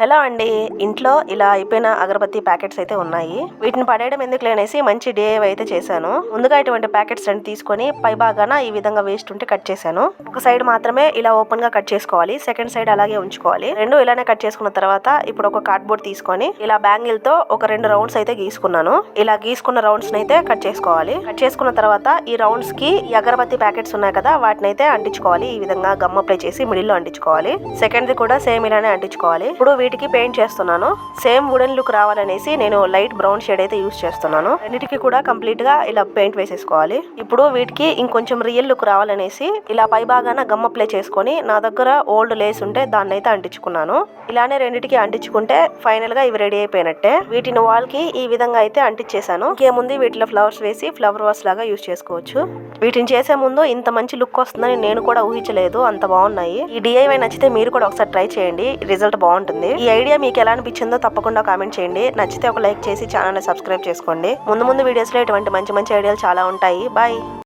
Hello అండి. ఇంట్లో ఇలా అయిపోయిన అగరబత్తి ప్యాకెట్స్ అయితే ఉన్నాయి. వీటిని పడేయడం ఎందుకు లేనేసి మంచి డే అయితే చేశాను. ముందుగా ఇటువంటి ప్యాకెట్స్ రెండు తీసుకొని పై భాగాన ఈ విధంగా వేస్ట్ ఉంటే కట్ చేశాను. ఒక సైడ్ మాత్రమే ఇలా ఓపెన్గా కట్ చేసుకోవాలి. సెకండ్ సైడ్ అలాగే ఉంచుకోవాలి. రెండు ఇలానే కట్ చేసుకున్న తర్వాత ఇప్పుడు ఒక కార్డ్బోర్డ్ తీసుకొని ఇలా బ్యాంగిల్తో ఒక రెండు రౌండ్స్ అయితే గీసుకున్నాను. ఇలా గీసుకున్న రౌండ్స్ అయితే కట్ చేసుకోవాలి. కట్ చేసుకున్న తర్వాత ఈ రౌండ్స్కి ఈ అగరబత్తి ప్యాకెట్స్ ఉన్నాయి కదా వాటిని అయితే అంటించుకోవాలి. ఈ విధంగా గమ్ అప్లై చేసి మిడిల్లో అంటించుకోవాలి. సెకండ్ ది కూడా సేమ్ ఇలానే అంటించుకోవాలి. ఇప్పుడు వీటికి పెయింట్ చేస్తున్నాను. సేమ్ వుడెన్ లుక్ రావాలనేసి నేను లైట్ బ్రౌన్ షేడ్ అయితే యూస్ చేస్తున్నాను. రెండింటికి కూడా కంప్లీట్గా ఇలా పెయింట్ వేసేసుకోవాలి. ఇప్పుడు వీటికి ఇంకొంచెం రియల్ లుక్ రావాలనేసి ఇలా పై భాగాన గమ్ అప్లై చేసుకొని నా దగ్గర ఓల్డ్ లేస్ ఉంటే దాన్ని అయితే అంటించుకున్నాను. ఇలానే రెండింటికి అంటించుకుంటే ఫైనల్గా ఇవి రెడీ అయిపోయినట్టే. వీటిని వాల్కి ఈ విధంగా అయితే అంటించేశాను. ఇంకేముంది వీటిలో ఫ్లవర్స్ వేసి ఫ్లవర్ వాస్ లాగా యూస్ చేసుకోవచ్చు. వీటిని చేసే ముందు ఇంత మంచి లుక్ వస్తుందని నేను కూడా ఊహించలేదు. అంత బాగున్నాయి. ఈ డిఐవై నచ్చితే మీరు కూడా ఒకసారి ట్రై చేయండి. రిజల్ట్ బాగుంటుంది. ఈ ఐడియా మీకు ఎలా అనిపించిందో తప్పకుండా కామెంట్ చేయండి. నచ్చితే ఒక లైక్ చేసి ఛానల్ని సబ్స్క్రైబ్ చేసుకోండి. ముందు ముందు వీడియోస్లో ఇటువంటి మంచి మంచి ఐడియాలు చాలా ఉంటాయి. బాయ్.